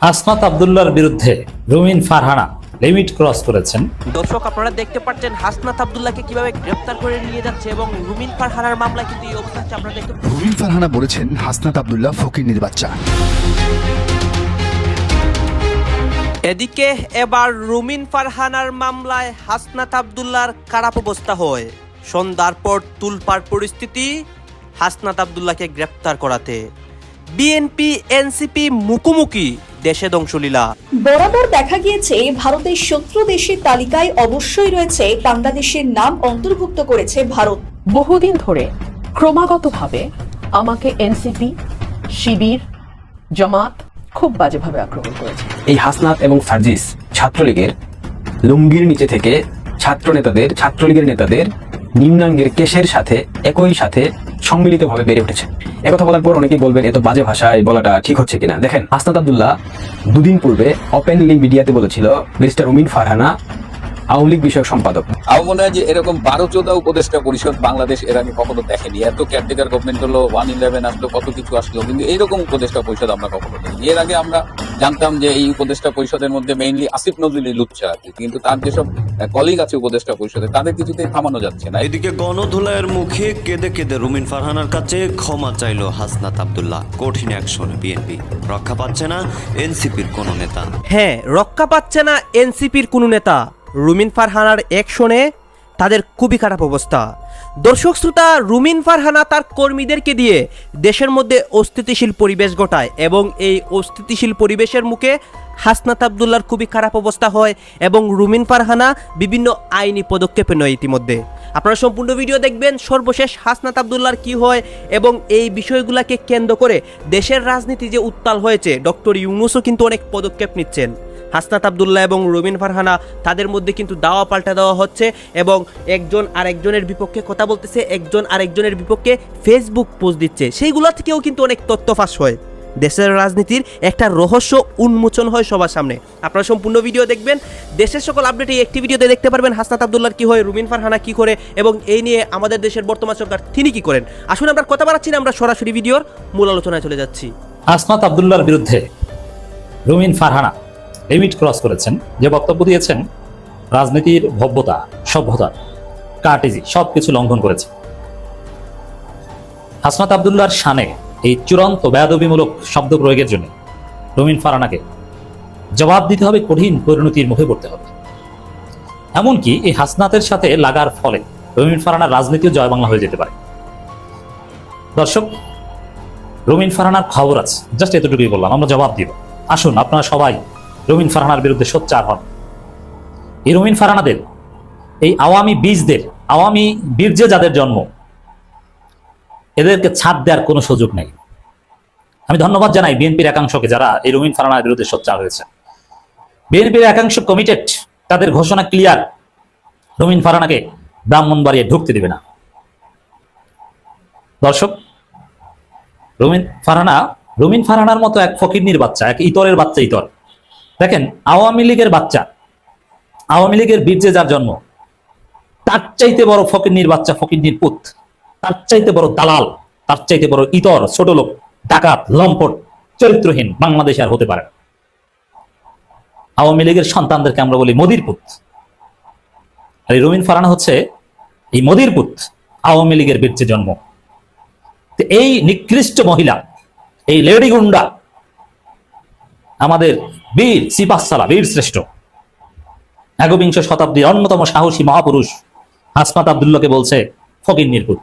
আসমাত আবদুল্লার বিরুদ্ধে রুমিন Farhana limit cross করেছেন। দর্শক আপনারা দেখতে পাচ্ছেন হাসনাত আব্দুল্লাহকে কীভাবে গ্রেফতার করে নিয়ে যাচ্ছে এবং রুমিন ফারহানার মামলা কিন্তু এই অবস্থা হচ্ছে আপনারা দেখতে রুবিন ফারহানা বলেছেন হাসনাত আবদুল্লাহ ফকির বাচ্চা এদিকে এবার রুমিন ফারহানার মামলায় হাসনাত আবদুল্লাহর খারাপ অবস্থা হয়। সন্ধ্যার পর তুলপার পরিস্থিতি হাসনাত আবদুল্লাহকে গ্রেফতার করাতে। বিএনপি এনসিপি মুখোমুখি দেশে ধ্বংসলীলা। বরাবর দেখা গিয়েছে ভারতের শত্রু দেশের তালিকায় অবশ্যই রয়েছে বাংলাদেশের নাম অন্তর্ভুক্ত করেছে ভারত। বহুদিন ধরে ক্রমাগতভাবে আমাকে এনসিপি শিবির জামাত খুব বাজেভাবে আক্রমণ করেছে। এই হাসনাত এবং সার্জিস ছাত্রলীগের লুঙ্গির নিচে থেকে ছাত্র নেতাদের ছাত্রলীগের নেতাদের নিম্নাঙ্গের কেশের সাথে, একই সাথে সম্মিলিতভাবে বেড়ে উঠেছে। একথা বলার পর অনেকেই বলবেন এত বাজে ভাষায় বলাটা ঠিক হচ্ছে কিনা? দেখেন আসনাদ আবদুল্লাহ দুদিন পূর্বে ওপেনলি মিডিয়াতে বলেছিল, মিস্টার উমিন ফারহানা আওয়ামী লীগ বিষয়ক সম্পাদক। আমার মনে হয় যে এরকম বারো চোদ্দ উপদেষ্টা পরিষদ বাংলাদেশ এর আগে কখনো দেখেনি। এত কেয়ারটেকার গভর্নমেন্ট হলো ওয়ান ইলেভেন আসলো কত কিছু আসলো। কিন্তু এইরকম উপদেষ্টা পরিষদ আমরা কখনো দেখিনি এর আগে আমরা জানতাম যে এই উপদেষ্টা পরিষদের মধ্যে মেইনলি আসিফ নজরুল লুচ্ছা আর কি কিন্তু তার যেসব কলিগ আছে উপদেষ্টা পরিষদে তাদের কিছুতেই থামানো যাচ্ছে না। এদিকে গণধুলাইয়ের মুখে কেঁদে কেঁদে রুমিন ফারহানার কাছে ক্ষমা চাইল হাসনাত আব্দুল্লাহ। কঠিন অ্যাকশনে বিএনপি। রক্ষা পাচ্ছে না এনসিপির কোনো নেতা। হ্যাঁ রক্ষা পাচ্ছে না এনসিপির কোনো নেতা। রুমিন ফারহানার অ্যাকশনে তাদের খুবই খারাপ অবস্থা। দর্শক শ্রোতা, রুমিন ফারহানা তার কর্মীদেরকে দিয়ে দেশের মধ্যে অস্থিতিশীল পরিবেশ ঘটায় এবং এই অস্থিতিশীল পরিবেশের মুখে হাসনাত আবদুল্লার খুবই খারাপ অবস্থা হয় এবং রুমিন ফারহানা বিভিন্ন আইনি পদক্ষেপে নয় ইতিমধ্যে। আপনারা সম্পূর্ণ ভিডিও দেখবেন, সর্বশেষ হাসনাত আবদুল্লার কি হয় এবং এই বিষয়গুলোকে কেন্দ্র করে দেশের রাজনীতি যে উত্তাল হয়েছে, ডক্টর ইউনুসও কিন্তু অনেক পদক্ষেপ নিচ্ছেন। হাসনাত আবদুল্লাহ এবং রবিন ফারহানা তাদের মধ্যে কিন্তু দাওয়া পাল্টা দেওয়া হচ্ছে এবং একজন আরেকজনের বিপক্ষে কথা বলতেছে, একজন আরেকজনের বিপক্ষে ফেসবুক পোস্ট দিচ্ছে। সেইগুলো থেকেও কিন্তু অনেক তথ্য ফাঁস হয়। দেশের রাজনীতির একটা রহস্য উন্মোচন হয় সবার সামনে। আপনারা সম্পূর্ণ ভিডিও দেখবেন। দেশের সকল আপডেট এই একটি ভিডিওতে দেখতে পারবেন হাসনাত আবদুল্লার কি হয়, রুমিন ফারহানা কি করে, এবং এই নিয়ে আমাদের দেশের বর্তমান সরকার তিনি কি করেন। আসুন আমরা কথা বাড়াচ্ছি না, আমরা সরাসরি ভিডিওর মূল আলোচনায় চলে যাচ্ছি। হাসনাত আবদুল্লার বিরুদ্ধে রুমিন ফারহানা লিমিট ক্রস করেছেন, যে বক্তব্য দিয়েছেন, রাজনীতির ভব্যতা, সভ্যতা, কার্টেজি সব কিছু লঙ্ঘন করেছে। হাসনাত আবদুল্লার শানে এই চূড়ান্ত বেয়াদবিমূলক শব্দ প্রয়োগের জন্য রুমিন ফারহানাকে জবাব দিতে হবে কঠিন পরিণতির মুখে পড়তে হবে। এমনকি এই হাসনাতের সাথে লাগার ফলে রুমিন ফারহানার রাজনীতিও জয় বাংলা হয়ে যেতে পারে। দর্শক, রুমিন ফারানার খবর আছে, জাস্ট এতটুকুই বললাম, আমরা জবাব দিব। আসুন, আপনারা সবাই রুমিন ফারহানার বিরুদ্ধে সোচ্চার হন। এই রুমিন ফারহানাদের, এই আওয়ামী বীজদের, আওয়ামী বীর্যে যাদের জন্ম, এদেরকে ছাড় দেওয়ার কোনো সুযোগ নেই। আমি ধন্যবাদ জানাই বিএনপির একাংশকে যারা এই রুমিন ফারহানার বিরুদ্ধে সোচ্চার হয়েছে। বিএনপির একাংশ কমিটেড তাদের ঘোষণা ক্লিয়ার রুমিন ফারহানাকে ব্রাহ্মণবাড়িয়ে ঢুকতে দেবে না। দর্শক, রুমিন ফারহানা, রুমিন ফারহানার মতো এক ফকিরনির বাচ্চা এক ইতরের বাচ্চা ইতর। দেখেন, আওয়ামী লীগের বাচ্চা, আওয়ামী লীগের বীর্যে যার জন্ম, তার চাইতে বড় ফকিরনির বাচ্চা ফকিরনির পুত, তার চাইতে বড় দালাল, তার চাইতে বড় ইতর, ছোট লোক, ডাকাত, লম্পট, চরিত্রহীন বাংলাদেশে আর হতে পারে। আওয়ামী লীগের সন্তানদেরকে আমরা বলি মোদির পুত আর এই রুমিন ফারানা হচ্ছে এই মোদির পুত, আওয়ামী লীগের বীর্যে জন্ম এই নিকৃষ্ট মহিলা, এই লেডি গুন্ডা আমাদের বীর সিপাসালা বীর শ্রেষ্ঠ। একবিংশ শতাব্দীর অন্যতম সাহসী মহাপুরুষ হাসমাত আবদুল্লাহকে বলছে, ফকির নির্পুত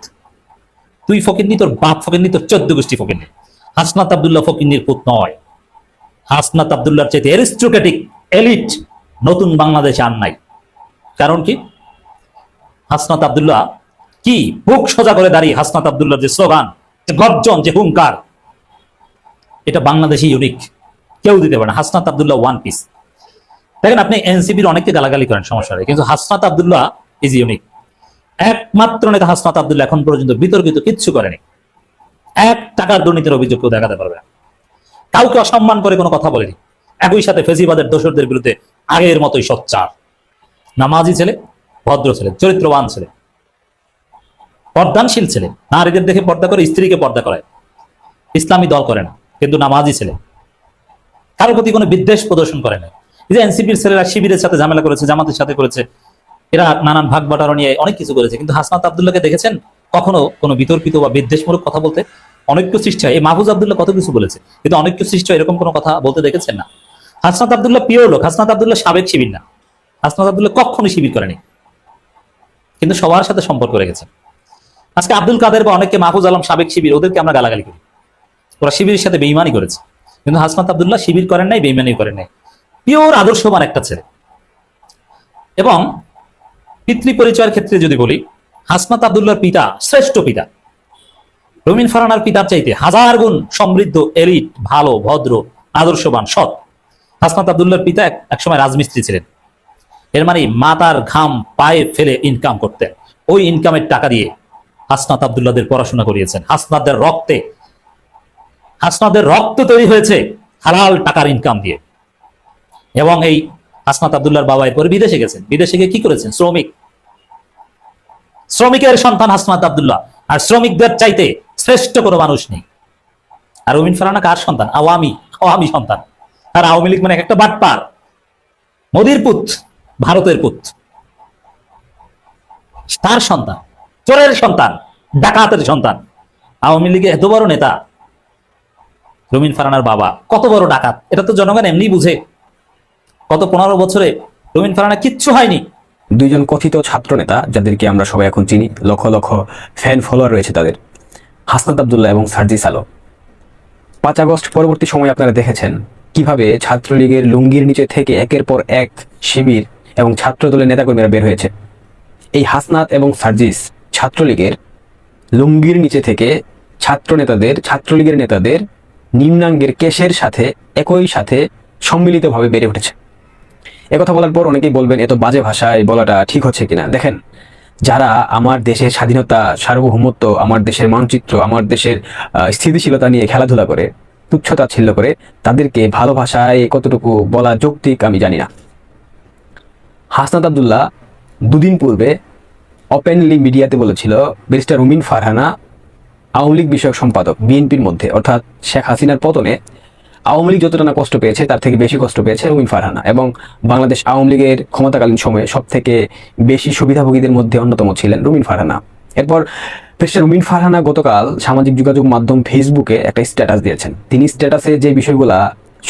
তুই ফকিরনি তোর বাপ ফকিরনি তোর চোদ্দ গোষ্ঠী ফকিরনি হাসনাত আবদুল্লাহ ফকিরনির পুত নয়। হাসনাত আবদুল্লাহর চাইতে অ্যারিস্টোক্রেটিক এলিট নতুন বাংলাদেশে আর নাই। কারণ কি? হাসনাত আবদুল্লাহ কি বুক সোজা করে দাঁড়িয়ে হাসনাত আবদুল্লাহর যে স্লোগান, যে গর্জন, যে হুঙ্কার, এটা বাংলাদেশি ইউনিক কেউ দিতে পারে না। হাসনাত আবদুল্লাহ ওয়ান পিস দেখেন আপনি এনসিপির অনেককে গালাগালি করেন, সমস্যা নেই। কিন্তু হাসনাত আবদুল্লাহ ইজ ইউনিক একমাত্র নেতা হাসনাত আবদুল্লাহ এখন পর্যন্ত বিতর্কিত, কিচ্ছু করেনি। এক টাকার দুর্নীতির অভিযোগ কেউ দেখাতে পারবে কাউকে অসম্মান করে কোনো কথা বলেনি। একই সাথে ফেসিবাদের দোষরদের বিরুদ্ধে আগের মতোই সোচ্চার। নামাজি ছেলে, ভদ্র ছেলে, চরিত্রবান ছেলে। পর্দানশীল ছেলে। নারীদের দেখে পর্দা করে, স্ত্রীকে পর্দা করে ইসলামী দল করে না, কিন্তু নামাজি ছেলে। কারোর প্রতি কোনো বিদ্বেষ প্রদর্শন করে না। যে এনসিপির ছেলেরা শিবিরের সাথে ঝামেলা করেছে, জামাতের সাথে করেছে, এরা নানান ভাগ বাটারা নিয়ে অনেক কিছু করেছে। কিন্তু হাসনাত আবদুল্লাহকে দেখেছেন? কখনো কোনো বিতর্কিত বা বিদ্বেষমূলক কথা বলতে? অনৈক্য সৃষ্টি হয়। এই মাহফুজ আবদুল্লাহ কত কিছু বলেছে? কিন্তু অনৈক্য সৃষ্টি হয় এরকম কোনো কথা বলতে দেখেছেন না। হাসনাত আবদুল্লাহ পিওর লোক। হাসনাত আবদুল্লাহ সাবেক শিবির না। হাসনাত আবদুল্লাহ কখনো শিবির করেনি। কিন্তু সবার সাথে সম্পর্ক রেখেছেন। আজকে আব্দুল কাদের বা অনেকে মাহফুজ আলম সাবেক শিবির, ওদেরকে আমরা গালাগালি করি। ওরা শিবিরের সাথে বেইমানি করেছে। কিন্তু হাসনাত আবদুল্লাহ শিবির করেন নাই, বেইমানি করেন নাই। পিওর আদর্শবান একটা ছেলে। এবং পিতৃ পরিচয়ের ক্ষেত্রে যদি বলি, হাসনাত আবদুল্লাহর পিতা শ্রেষ্ঠ পিতা। রমিন ফারানার পিতার চাইতে হাজার গুণ সমৃদ্ধ, এলিট, ভালো, ভদ্র, আদর্শবান, সৎ। হাসনাত আবদুল্লার পিতা এক- একসময় রাজমিস্ত্রি ছিলেন। এর মানে মাতার ঘাম পায়ে ফেলে ইনকাম করতেন। ওই ইনকামের টাকা দিয়ে হাসনাত আবদুল্লাহদের পড়াশোনা করিয়েছেন। হাসনাদের রক্তে হাসনাদের রক্ত তৈরি হয়েছে হালাল টাকার ইনকাম দিয়ে। এবং এই হাসনাত আবদুল্লাহর বাবা এরপরে বিদেশে গেছেন। বিদেশে গিয়ে কি করেছেন? শ্রমিক। শ্রমিকের সন্তান হাসনাত আবদুল্লাহ। আর শ্রমিকদের চাইতে শ্রেষ্ঠ কোনো মানুষ নেই। আর রবিন ফারানা কার সন্তান? আওয়ামী আওয়ামী সন্তান। আর আওয়ামী লীগ মানে এক একটা বাটপার। মোদির পুত, ভারতের পুত। তার সন্তান, চোরের সন্তান, ডাকাতের সন্তান। আওয়ামী লীগের এত বড় নেতা রবিন ফারানার বাবা। কত বড় ডাকাত? এটা তো জনগণ এমনি বুঝে। গত পনেরো বছরে রবিন ফারানা কিচ্ছু হয়নি। দুইজন কথিত ছাত্রনেতা, যাদেরকে আমরা সবাই এখন চিনি, লক্ষ লক্ষ ফ্যান ফলোয়ার রয়েছে তাদের। হাসনাত আবদুল্লাহ এবং সার্জিস আলো পাঁচ আগস্ট পরবর্তী সময়ে আপনারা দেখেছেন কীভাবে ছাত্রলীগের লুঙ্গির নিচে থেকে একের পর এক শিবির এবং ছাত্র দলের নেতাকর্মীরা বের হয়েছে। এই হাসনাত এবং সার্জিস ছাত্রলীগের লুঙ্গির নিচে থেকে ছাত্র নেতাদের ছাত্রলীগের নেতাদের নিম্নাঙ্গের কেশের সাথে, একই সাথে সম্মিলিতভাবে বেড়ে উঠেছে। একথা বলার পর অনেকেই বলবেন এত বাজে ভাষায় বলাটা ঠিক হচ্ছে কিনা? দেখেন, যারা আমার দেশের স্বাধীনতা, সার্বভৌমত্ব, আমার দেশের মানচিত্র, আমার দেশের স্থিতিশীলতা নিয়ে খেলাধুলা করে তুচ্ছতাচ্ছিল্য করে, তাদেরকে ভালো ভাষায় কতটুকু বলা যৌক্তিক আমি জানি না। হাসনাত আবদুল্লাহ দুদিন পূর্বে ওপেনলি মিডিয়াতে বলেছিল, ব্যারিস্টার রুমিন ফারহানা আওয়ামী লীগ বিষয়ক সম্পাদক বিএনপির মধ্যে, অর্থাৎ শেখ হাসিনার পতনে আওয়ামী লীগ যতটা না কষ্ট পেয়েছে, তার থেকে বেশি কষ্ট পেয়েছে রুমিন ফারহানা এবং বাংলাদেশ আওয়ামী লীগের ক্ষমতাকালীন সময়ে সব থেকে বেশি সুবিধাভোগীদের মধ্যে অন্যতম ছিলেন রুমিন ফারহানা। এরপর প্রেসিডেন্ট রুমিন ফারহানা গতকাল সামাজিক যোগাযোগ মাধ্যম ফেসবুকে একটা স্ট্যাটাস দিয়েছেন। তিনি স্ট্যাটাসে যে বিষয়গুলা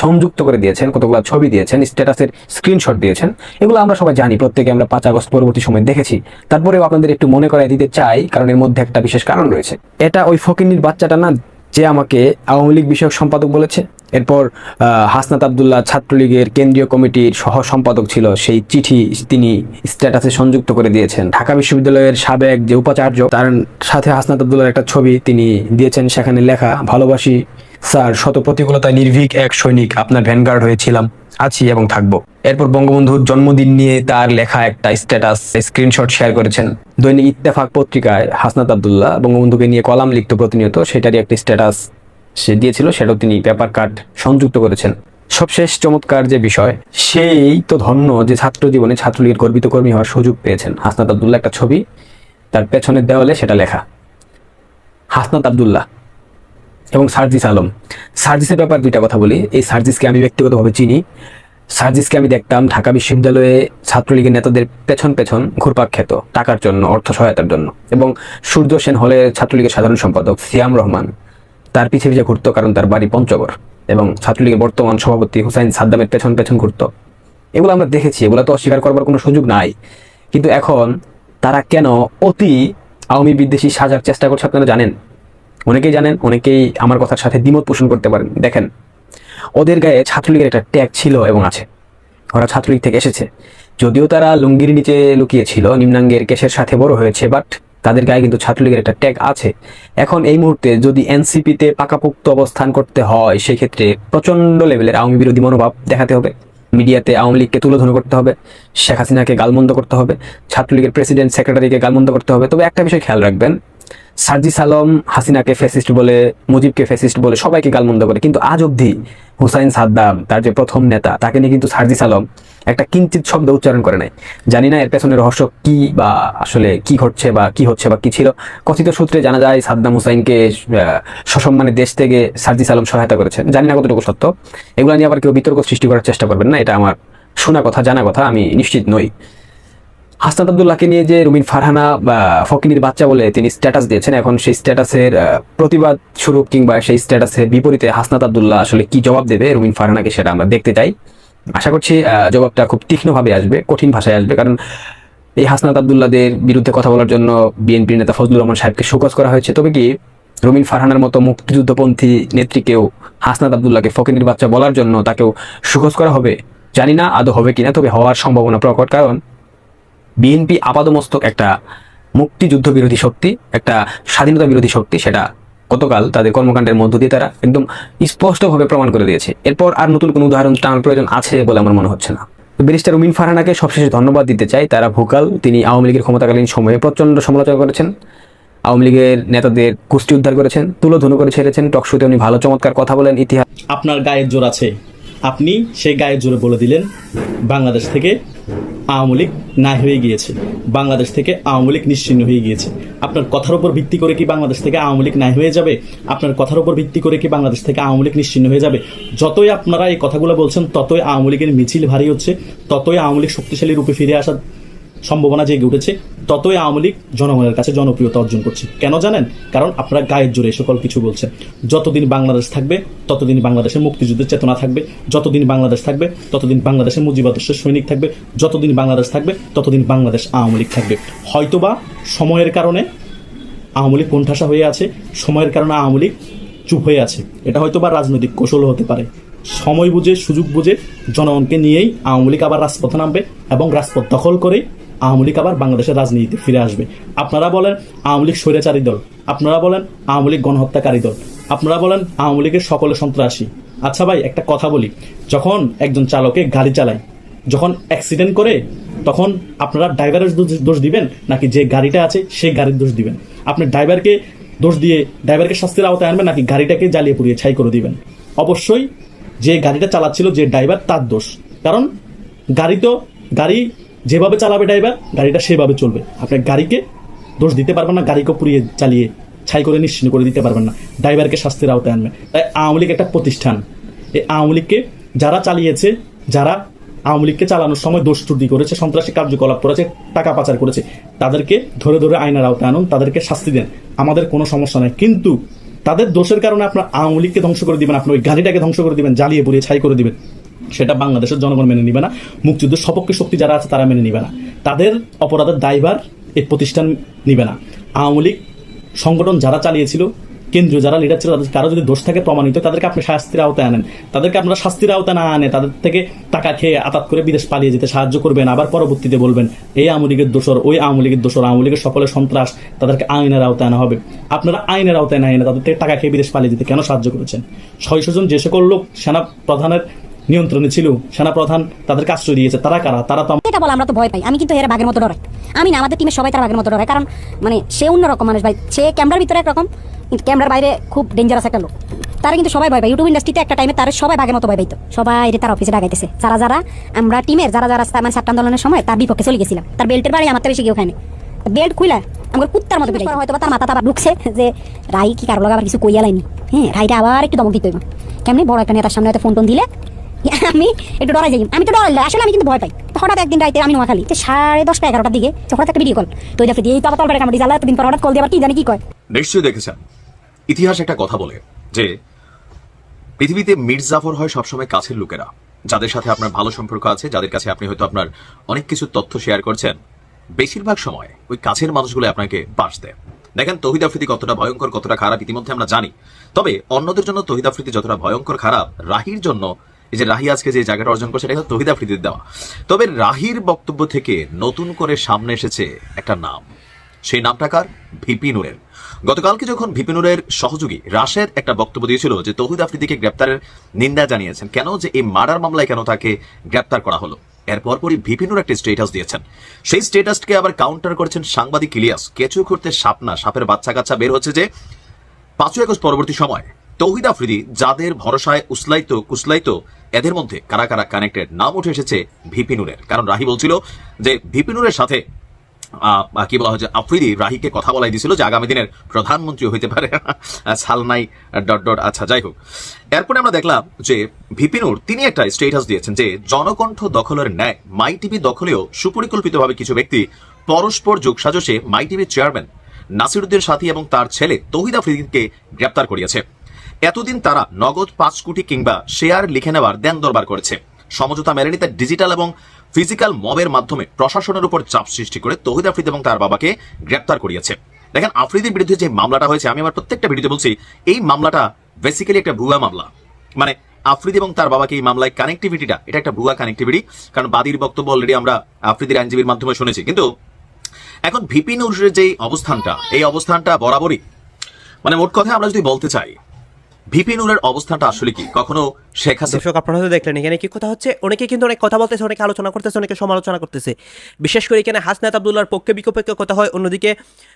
সংযুক্ত করে দিয়েছেন, কতগুলো ছবি দিয়েছেন, স্ট্যাটাসের স্ক্রিনশট দিয়েছেন, এগুলো আমরা সবাই জানি, প্রত্যেকে আমরা পাঁচ আগস্ট পরবর্তী সময় দেখেছি। তারপরেও আপনাদের একটু মনে করাই দিতে চাই, কারণ এর মধ্যে একটা বিশেষ কারণ রয়েছে। এটা ওই ফকিনির বাচ্চাটা না, যে আমাকে আওয়ামী লীগ বিষয়ক সম্পাদক বলেছে। এরপর হাসনাত আবদুল্লাহ ছাত্রলীগের কেন্দ্রীয় কমিটির সহ সম্পাদক ছিল, সেই চিঠি তিনি স্ট্যাটাসে সংযুক্ত করে দিয়েছেন। ঢাকা বিশ্ববিদ্যালয়ের সাবেক যে উপাচার্য, তার সাথে হাসনাত আবদুল্লাহর একটা ছবি তিনি দিয়েছেন, সেখানে লেখা, ভালোবাসি স্যার শত প্রতিকূলতায় নির্ভীক এক সৈনিক। আপনার ভ্যানগার্ড হয়েছিলাম। আছি এবং থাকব। এরপর বঙ্গবন্ধুর জন্মদিন নিয়ে তার লেখা একটা স্ট্যাটাস স্ক্রিনশট শেয়ার করেছেন। দৈনিক ইত্তেফাক পত্রিকায় হাসনাত আবদুল্লাহ বঙ্গবন্ধুকে নিয়ে কলাম লিখত প্রতিনিয়ত। সেটারই একটা স্ট্যাটাস সে দিয়েছিল, সেটাও তিনি পেপার কার্ড সংযুক্ত করেছেন। সবশেষ চমৎকার যে বিষয়, সেই তো ধন্য যে ছাত্র জীবনে ছাত্রলীগের গর্বিত কর্মী হওয়ার সুযোগ পেয়েছেন। হাসনাত আবদুল্লাহ একটা ছবি, তার পেছনের দেওয়ালে সেটা লেখা। হাসনাত আবদুল্লাহ। এবং সার্জিস আলম। সার্জিসের ব্যাপার দুইটা কথা বলি। এই সার্জিসকে আমি ব্যক্তিগতভাবে চিনি। সার্জিসকে আমি দেখতাম ঢাকা বিশ্ববিদ্যালয়ে ছাত্রলীগের নেতাদের পেছন পেছন ঘুরপাক খেত টাকার জন্য, অর্থ সহায়তার জন্য। এবং সূর্য সেন হলে ছাত্রলীগের সাধারণ সম্পাদক সিয়াম রহমান তার পিছে পিছে ঘুরতো কারণ তার বাড়ি পঞ্চগড় এবং ছাত্রলীগের বর্তমান সভাপতি হুসাইন সাদ্দামের পেছন পেছন ঘুরত। এগুলো আমরা দেখেছি, এগুলো তো অস্বীকার করবার কোনো সুযোগ নাই। কিন্তু এখন তারা কেন অতি আওয়ামী বিদ্বেষী সাজার চেষ্টা করছে আপনারা জানেন? অনেকেই জানেন, অনেকেই আমার কথার সাথে দ্বিমত পোষণ করতে পারেন। দেখেন, ওদের গায়ে ছাত্রলীগের একটা ট্যাগ ছিল এবং আছে। ওরা ছাত্রলীগ থেকে এসেছে। যদিও তারা লুঙ্গির নিচে লুকিয়েছিল, নিম্নাঙ্গের কেশের সাথে বড় হয়েছে, বাট তাদের গায়ে কিন্তু ছাত্রলীগের একটা ট্যাগ আছে। এখন এই মুহূর্তে যদি এনসিপিতে পাকাপোক্ত অবস্থান করতে হয়, সেক্ষেত্রে প্রচণ্ড লেভেলের আওয়ামী বিরোধী মনোভাব দেখাতে হবে। মিডিয়াতে আওয়ামী লীগকে তুলোধন করতে হবে, শেখ হাসিনাকে গালমন্দ করতে হবে, ছাত্রলীগের প্রেসিডেন্ট, সেক্রেটারিকে গালমন্দ করতে হবে। তবে একটা বিষয় খেয়াল রাখবেন সার্জিস আলম হাসিনাকে ফ্যাসিস্ট বলে, মুজিবকে ফ্যাসিস্ট বলে সবাইকে গালমন্দ করে। কিন্তু আজ অবধি হুসাইন সাদ্দাম, তার যে প্রথম নেতা, তাকে নিয়ে কিন্তু সার্জিস আলম একটা কিঞ্চিত শব্দ উচ্চারণ করে নাই। জানি না এর পেছনে রহস্য কি বা আসলে কি ঘটছে বা কি হচ্ছে বা কি ছিল। কথিত সূত্রে জানা যায়, সাদ্দাম হুসাইনকে সসম্মানে দেশ থেকে সার্জিস আলম সহায়তা করেছেন। জানি না কতটুকু সত্য। এগুলো নিয়ে আবার কেউ বিতর্ক সৃষ্টি করার চেষ্টা করবেন না, এটা আমার শোনা কথা, জানা কথা, আমি নিশ্চিত নই। হাসনাত আবদুল্লাহকে নিয়ে যে রুমিন ফারহানা ফকিনির বাচ্চা বলে তিনি স্ট্যাটাস দিয়েছেন, এখন সেই স্ট্যাটাসের প্রতিবাদ স্বরূপ কিংবা সেই স্ট্যাটাসের বিপরীতে হাসনাত আবদুল্লাহ আসলে কি জবাব দেবে রুমিন ফারহানাকে সেটা আমরা দেখতে চাই। আশা করছি জবাবটা খুব তীক্ষ্ণভাবে আসবে, কঠিন ভাষায় আসবে, কারণ এই হাসনাত আবদুল্লাদের বিরুদ্ধে কথা বলার জন্য বিএনপির নেতা ফজলুর রহমান সাহেবকে শোকজ করা হয়েছে। তবে কি রুমিন ফারহানার মতো মুক্তিযুদ্ধপন্থী নেত্রীকেও হাসনাত আবদুল্লাহকে ফকিনির বাচ্চা বলার জন্য তাকেও শোকজ করা হবে? জানি না, আদৌ হবে কিনা, তবে হওয়ার সম্ভাবনা প্রকট, কারণ বিএনপি আপাদমস্তক একটা মুক্তিযুদ্ধ বিরোধী শক্তি, একটা স্বাধীনতা বিরোধী শক্তি, সেটা গতকাল তাদের কর্মকাণ্ডের মধ্য দিয়ে তারা একদম স্পষ্টভাবে প্রমাণ করে দিয়েছে। এরপর আর নতুন কোনো উদাহরণ টানার প্রয়োজন আছে বলে আমার মনে হচ্ছে না। ব্যারিস্টার উমিন ফারহানাকে সবশেষে ধন্যবাদ দিতে চাই। তারা ভোকাল, তিনি আওয়ামী লীগের ক্ষমতাকালীন সময়ে প্রচণ্ড সমালোচনা করেছেন। আওয়ামী লীগের নেতাদের কুষ্টি উদ্ধার করেছেন, তুলোধনু করে ছেড়েছেন। টকশুতে উনি ভালো চমৎকার কথা বলেন, ইতিহাস আপনার গায়ের জোর আছে। আপনি সেই গায়ে জোরে বলে দিলেন, বাংলাদেশ থেকে আওয়ামী লীগ নাই হয়ে গিয়েছে। বাংলাদেশ থেকে আওয়ামী লীগ নিশ্চিন্ন হয়ে গিয়েছে। আপনার কথার উপর ভিত্তি করে কি বাংলাদেশ থেকে আওয়ামী লীগ নাই হয়ে যাবে? আপনার কথার উপর ভিত্তি করে কি বাংলাদেশ থেকে আওয়ামী লীগ নিশ্চিন্ন হয়ে যাবে? যতই আপনারা এই কথাগুলো বলছেন, ততই আওয়ামী লীগের মিছিল ভারী হচ্ছে, ততই আওয়ামী লীগ শক্তিশালী রূপে ফিরে আসার সম্ভাবনা জেগে উঠেছে, ততই আওয়ামী লীগ জনগণের কাছে জনপ্রিয়তা অর্জন করছে। কেন জানেন? কারণ আপনারা গায়ের জোরে সকল কিছু বলছেন। যতদিন বাংলাদেশ থাকবে, ততদিন বাংলাদেশের মুক্তিযুদ্ধের চেতনা থাকবে, যতদিন বাংলাদেশ থাকবে, ততদিন বাংলাদেশের মুজিবাদর্শের সৈনিক থাকবে, যতদিন বাংলাদেশ থাকবে, ততদিন বাংলাদেশ আওয়ামী লীগ থাকবে। হয়তোবা সময়ের কারণে আওয়ামী লীগ কোণঠাসা হয়ে আছে, সময়ের কারণে আওয়ামী লীগ চুপ হয়ে আছে। এটা হয়তো বা রাজনৈতিক কৌশল হতে পারে। সময় বুঝে, সুযোগ বুঝে জনগণকে নিয়েই আওয়ামী লীগ আবার রাজপথে নামবে এবং রাজপথ দখল করে আওয়ামী লীগ আবার বাংলাদেশের রাজনীতিতে ফিরে আসবে। আপনারা বলেন আওয়ামী লীগ স্বৈরাচারী দল। আপনারা বলেন আওয়ামী লীগ গণহত্যাকারী দল। আপনারা বলেন আওয়ামী লীগের সকলে সন্ত্রাসী। আচ্ছা ভাই, একটা কথা বলি। যখন একজন চালকে গাড়ি চালায়, যখন অ্যাক্সিডেন্ট করে, তখন আপনারা ড্রাইভারের দোষ- দিবেন নাকি যে গাড়িটা আছে সেই গাড়ির দোষ দিবেন? আপনি ড্রাইভারকে দোষ দিয়ে ড্রাইভারকে শাস্তির আওতায় আনবেন নাকি গাড়িটাকে জ্বালিয়ে পুড়িয়ে ছাই করে দিবেন? অবশ্যই যে গাড়িটা চালাচ্ছিল যে ড্রাইভার তার দোষ। কারণ গাড়ি তো গাড়ি যেভাবে চালাবে ড্রাইভার, গাড়িটা সেভাবে চলবে। আপনি গাড়িকে দোষ দিতে পারবেন না, গাড়িকে পুড়িয়ে চালিয়ে ছাই করে নিশ্চিন্ন করে দিতে পারবেন না। ড্রাইভারকে শাস্তির আওতায় আনবেন। তাই আওয়ামী লীগ একটা প্রতিষ্ঠান। এই আওয়ামী লীগকে যারা চালিয়েছে, যারা আওয়ামী লীগকে চালানোর সময় দোষ ত্রুটি করেছে, সন্ত্রাসী কার্যকলাপ করেছে, টাকা পাচার করেছে, তাদেরকে ধরে ধরে আইনের আওতায় আনুন, তাদেরকে শাস্তি দেন। আমাদের কোনো সমস্যা নাই। কিন্তু তাদের দোষের কারণে আপনার আওয়ামী লীগকে ধ্বংস করে দিবেন আপনি ওই গাড়িটাকে ধ্বংস করে দিবেন, জ্বালিয়ে পুড়িয়ে ছাই করে দিবেন। সেটা বাংলাদেশের জনগণ মেনে নিবে না। মুক্তিযুদ্ধের সপক্ষে শক্তি যারা আছে, তারা মেনে নিবে না। তাদের অপরাধের দায়ভার এই প্রতিষ্ঠান নিবে না। আওয়ামী লীগ সংগঠন যারা চালিয়েছিল, কেন্দ্রীয় যারা লিডার ছিল তাদের কারও যদি দোষ থাকে প্রমাণিত, তাদেরকে আপনি শাস্তির আওতায় আনেন। তাদেরকে আপনারা শাস্তির আওতায় না আনে, তাদের থেকে টাকা খেয়ে আতাত করে বিদেশ পালিয়ে যেতে সাহায্য করবেন। আবার পরবর্তীতে বলবেন, এই আওয়ামী লীগের দোষর, ওই আওয়ামী লীগের দোষর, আওয়ামী লীগের সকলের সন্ত্রাস, তাদেরকে আইনের আওতায় আনা হবে। আপনারা আইনের আওতায় না এনে তাদের থেকে টাকা খেয়ে বিদেশ পালিয়ে যেতে কেন সাহায্য করেছেন? ছয়শো জন যে সকল লোক সেনা প্রধানের নিয়ন্ত্রণে ছিল। সেনা প্রধান তাদেরকে আশ্রয় দিয়েছে। তারা কারা? তারা তো এটা বলে আমরা তো ভয় পাই। আমি কিন্তু এর বাঘের মতো ডরাই আমি না, আমাদের টিমের সবাই তার বাঘের মতো ডরাই কারণ মানে সে অন্যরকম মানুষ ভাই। সে ক্যামেরার ভিতরে একরকম, কিন্তু ক্যামেরার বাইরে খুব ডেঞ্জারাস একটা লোক। তারা কিন্তু সবাই ভয় পায়। ইউটিউব ইন্ডাস্ট্রিতে একটা টাইমে তার সবাই বাঘের মতো ভয় পাইতো। সবাই তার অফিসে ডাকাইতেছে। যারা যারা, আমরা টিমের যারা যারা মানে ছাত্র আন্দোলনের সময় তার বিপক্ষে চলে গেছিলাম। তার বেল্টের বাড়ি আমার তো বেশি কেউ খায়নি। বেল্ট খুলে আমার কুত্তার মতো পিটাই হয়তো তার মাথা আবার ঢুকছে যে, রাই কি কারও লাগা কিছু কইয়া লাইনি? হ্যাঁ রাইটা আবার একটু দমক দিতে কেমনি বড় একটা নেতার সামনে হয়তো ফোন টোন দিলে আমি একটু ডরাই যাই। আমি তো ডরাই আসলে আমি কিন্তু ভয় পাই। হঠাৎ একদিন রাইতে আমি নোয়াখালী তো সাড়ে দশটা এগারোটার দিকে হঠাৎ একটা ভিডিও কল তো দেখে এই তো আবার কামড়ি জ্বালা এতদিন পর হঠাৎ কল দিয়ে আবার কি জানি কি কয়। নিশ্চয়ই দেখেছেন। ইতিহাস একটা কথা বলে, যে পৃথিবীতে মীর জাফর হয় সবসময় কাছের লোকেরা, যাদের সাথে আপনার ভালো সম্পর্ক আছে, যাদের কাছে আপনি হয়তো আপনার অনেক কিছু তথ্য শেয়ার করছেন। বেশিরভাগ সময় ওই কাছের মানুষগুলো আপনাকে বাস দেয়। দেখেন, তহিদ আফ্রিদি কতটা ভয়ঙ্কর, কতটা খারাপ ইতিমধ্যে আমরা জানি। তবে অন্যদের জন্য তহিদ আফ্রিদি যতটা ভয়ঙ্কর, খারাপ, রাহির জন্য এই যে রাহি আজকে যে জায়গাটা অর্জন করছে, এটা তহিদ আফ্রিদির দেওয়া। তবে রাহির বক্তব্য থেকে নতুন করে সামনে এসেছে একটা নাম। সেই নামটা কার? ভিপি নুরের। গতকালকে যখন ভিপি নুরের সহযোগী রাশেদ একটা বক্তব্য দিয়েছিল যে তহিদ আফ্রিদিকে গ্রেপ্তারের নিন্দা জানিয়েছেন, কেন যে এই মার্ডার মামলায় কেন তাকে গ্রেপ্তার করা হলো? এর পরপরই ভিপিনুর একটি স্টেটাস দিয়েছেন। সেই স্টেটাসকে আবার কাউন্টার করেছেন সাংবাদিক ইলিয়াস। কেঁচু করতে সাপ না সাপের বাচ্চা কাচ্চা বের হচ্ছে যে পাঁচই আগস্ট পরবর্তী সময় তৌহিদ আফ্রিদি যাদের ভরসায় উসলাইত, কুসলাইত এদের মধ্যে কারা কারা কানেক্টেড নাম উঠে এসেছে ভিপিনুরের কারণ রাহি বলছিল যে ভিপিনুরের সাথে কি বলা হচ্ছে আফ্রিদি রাহিকে কথা বলাই দিছিল যে আগামী দিনের প্রধানমন্ত্রী হইতে পারে। সালনাই ডট ডট আচ্ছা যাই হোক। এরপরে আমরা দেখলাম যে ভিপিনুর তিনি একটা স্টেটাস দিয়েছেন যে জনকণ্ঠ দখলের ন্যায় মাই টিভি দখলেও সুপরিকল্পিতভাবে কিছু ব্যক্তি পরস্পর যোগসাজশে মাই টিভির চেয়ারম্যান নাসিরুদ্দিন সাথী এবং তার ছেলে তৌহিদ আফ্রিদিকে গ্রেপ্তার করিয়েছে। এতদিন তারা নগদ পাঁচ কোটি কিংবা শেয়ার লিখে নেওয়ার দেন দরবার করেছে। সমঝোতা মেনে নিতে ডিজিটাল এবং ফিজিক্যাল মবের মাধ্যমে প্রশাসনের উপর চাপ সৃষ্টি করে তৌহিদ আফ্রিদি এবং তার বাবাকে গ্রেপ্তার করিয়েছে। দেখেন, আফ্রিদির বিরুদ্ধে যে মামলাটা হয়েছে, আমি আমার প্রত্যেকটা ভিডিওতে বলছি, এই মামলাটা বেসিক্যালি একটা ভুয়া মামলা। মানে আফ্রিদি এবং তার বাবাকে এই মামলায় কানেক্টিভিটিটা এটা একটা ভুয়া কানেক্টিভিটি কারণ বাদীর বক্তব্য অলরেডি আমরা আফ্রিদির আইনজীবীর মাধ্যমে শুনেছি। কিন্তু এখন ভিপি নুরের যে অবস্থানটা, এই অবস্থানটা বরাবরই মানে মোট কথা আমরা যদি বলতে চাই ভিপি নুরের অবস্থানটা আসলে কি? কখনো শেখ হাসিনা আপনারা দেখলেন এখানে কি কথা হচ্ছে। অনেকে কিন্তু অনেক কথা বলতেছে, অনেকে আলোচনা করতেছে, অনেকে সমালোচনা করতেছে। বিশেষ করে এখানে হাসনাত আবদুল্লার পক্ষে বিপক্ষে কথা হয়, অন্যদিকে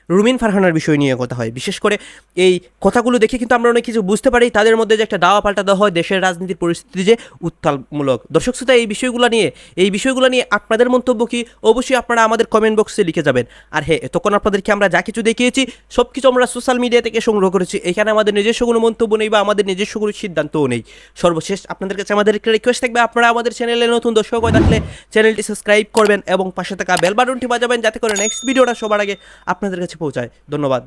রুমিন ফারহানার বিষয় নিয়ে কথা হয়। বিশেষ করে এই কথাগুলো দেখে কিন্তু আমরা অনেক কিছু বুঝতে পারি। তাদের মধ্যে যে একটা দাওয়া পাল্টা দেওয়া হয়, দেশের রাজনীতির পরিস্থিতি যে উত্তালমূলক। দর্শক শ্রোতা, এই বিষয়গুলো নিয়ে এই বিষয়গুলো নিয়ে আপনাদের মন্তব্য কি? অবশ্যই আপনারা আমাদের কমেন্ট বক্সে লিখে যাবেন। আর হ্যাঁ এতক্ষণ আপনাদেরকে আমরা যা কিছু দেখিয়েছি সব কিছু আমরা সোশ্যাল মিডিয়া থেকে সংগ্রহ করেছি। এখানে আমাদের নিজস্ব কোনো মন্তব্য নেই বা আমাদের নিজস্ব কোনো সিদ্ধান্তও নেই। সর্বশেষ আপনাদের কাছে আমাদের একটা রিকোয়েস্ট থাকবে। আপনারা আমাদের চ্যানেলে নতুন দর্শক হয়ে থাকলে চ্যানেলটি সাবস্ক্রাইব করবেন এবং পাশে থাকা বেল বাটনটি বাজাবেন যাতে করে নেক্সট ভিডিওটা সবার আগে আপনাদের কাছে পৌঁছায়। ধন্যবাদ।